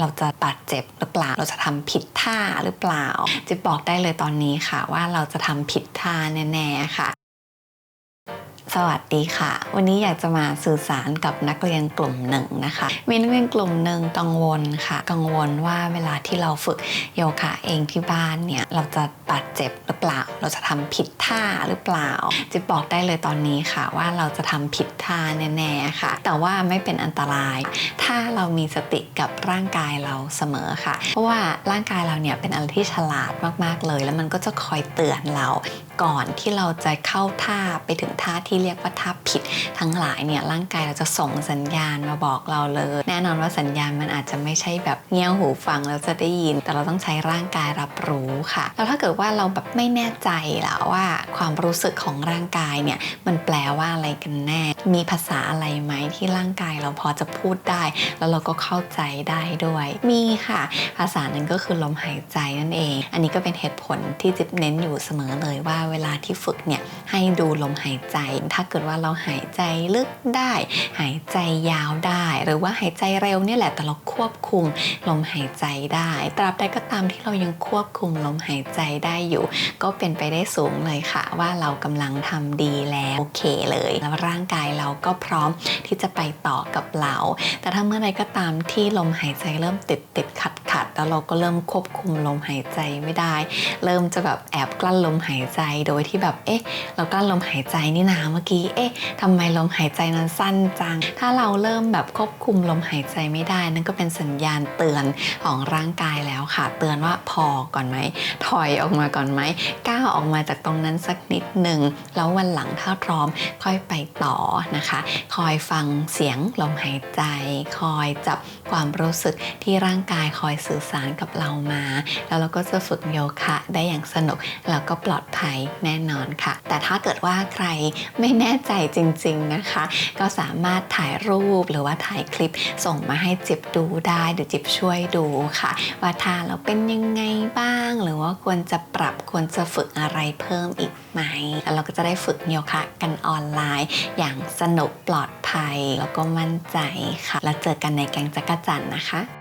เราจะบาดเจ็บหรือเปล่า เราจะทำผิดท่าหรือเปล่าจะบอกได้เลยตอนนี้ค่ะ ว่าเราจะทำผิดท่าแน่ๆค่ะ สวัสดีค่ะ วันนี้อยากจะมาสื่อสารกับนักเรียนกลุ่มหนึ่งนะคะ มีนักเรียนกลุ่มหนึ่งกังวลค่ะ กังวลว่าเวลาที่เราฝึกโยคะเองที่บ้านเนี่ยเราจะบาดเจ็บหรือเปล่า เราจะทำผิดท่าหรือเปล่าจะบอกได้เลยตอนนี้ค่ะ ว่าเราจะทำผิดท่าแน่ๆค่ะ แต่ว่าไม่เป็นอันตราย ถ้าเรามีสติกับร่างกายเราเสมอค่ะ เพราะว่าร่างกายเราเนี่ยเป็นอะไรที่ฉลาดมากๆเลย แล้วมันก็จะคอยเตือนเราก่อนที่เราจะเข้าท่าไปถึงท่าที่เรียกว่าท่าผิดทั้งหลายเนี่ยร่างกายเราจะส่งสัญญาณมาบอกเราเลย แน่นอนว่าสัญญาณมันอาจจะไม่ใช่แบบเงี้ยวหูฟังแล้วจะได้ยิน แต่เราต้องใช้ร่างกายรับรู้ค่ะ แล้วถ้าเกิดว่าเราแบบไม่แน่ใจแล้วว่าความรู้สึกของร่างกายเนี่ยมันแปลว่าอะไรกันแน่ มีภาษาอะไรไหมที่ร่างกายเราพอจะพูดได้ แล้วเราก็เข้าใจได้ด้วย มีค่ะ ภาษานั้นก็คือลมหายใจนั่นเอง อันนี้ก็เป็นเหตุผลที่จิ๊บเน้นอยู่เสมอเลยว่าเวลาที่ฝึกเนี่ยให้ดูลมหายใจถ้าเกิดว่าเราหายใจลึกได้ หายใจยาวได้ หรือว่าหายใจเร็วเนี่ยแหละแต่เราควบคุมลมหายใจได้ ตราบใดก็ตามที่เรายังควบคุมลมหายใจได้อยู่ ก็เป็นไปได้สูงเลยค่ะ ว่าเรากำลังทำดีแล้วโอเคเลย แล้วร่างกายเราก็พร้อมที่จะไปต่อกับเรา แต่ถ้าเมื่อใดก็ตามที่ลมหายใจเริ่มติดติดขัดขัดแล้วเราก็เริ่มควบคุมลมหายใจไม่ได้ เริ่มจะแบบแอบกลั้นลมหายใจโดยที่แบบเอ๊ะ เรากลั้นลมหายใจนี่นาเมื่อกี้ เอ๊ะทำไมลมหายใจนั้นสั้นจัง ถ้าเราเริ่มแบบควบคุมลมหายใจไม่ได้ นั่นก็เป็นสัญญาณเตือนของร่างกายแล้วค่ะ เตือนว่าพอก่อนไหม ถอยออกมาก่อนไหม ก้าวออกมาจากตรงนั้นสักนิดหนึ่ง แล้ววันหลังถ้าพร้อมค่อยไปต่อนะคะ คอยฟังเสียงลมหายใจ คอยจับความรู้สึกที่ร่างกายคอยสื่อสารกับเรามา แล้วเราก็จะฝึกโยคะได้อย่างสนุกแล้วก็ปลอดภัยแน่นอนค่ะ แต่ถ้าเกิดว่าใครไม่แน่ใจจริง ๆนะคะ ก็สามารถถ่ายรูปหรือว่าถ่ายคลิปส่งมาให้จิบดูได้เดี๋ยวจิบช่วยดูค่ะ ว่าท่าเราเป็นยังไงบ้าง หรือว่าควรจะปรับควรจะฝึกอะไรเพิ่มอีกไหมแล้วเราก็จะได้ฝึกโยคะกันออนไลน์ อย่างสนุกปลอดภัยแล้วก็มั่นใจค่ะ แล้วเจอกันในแกงจักรจันทร์นะคะ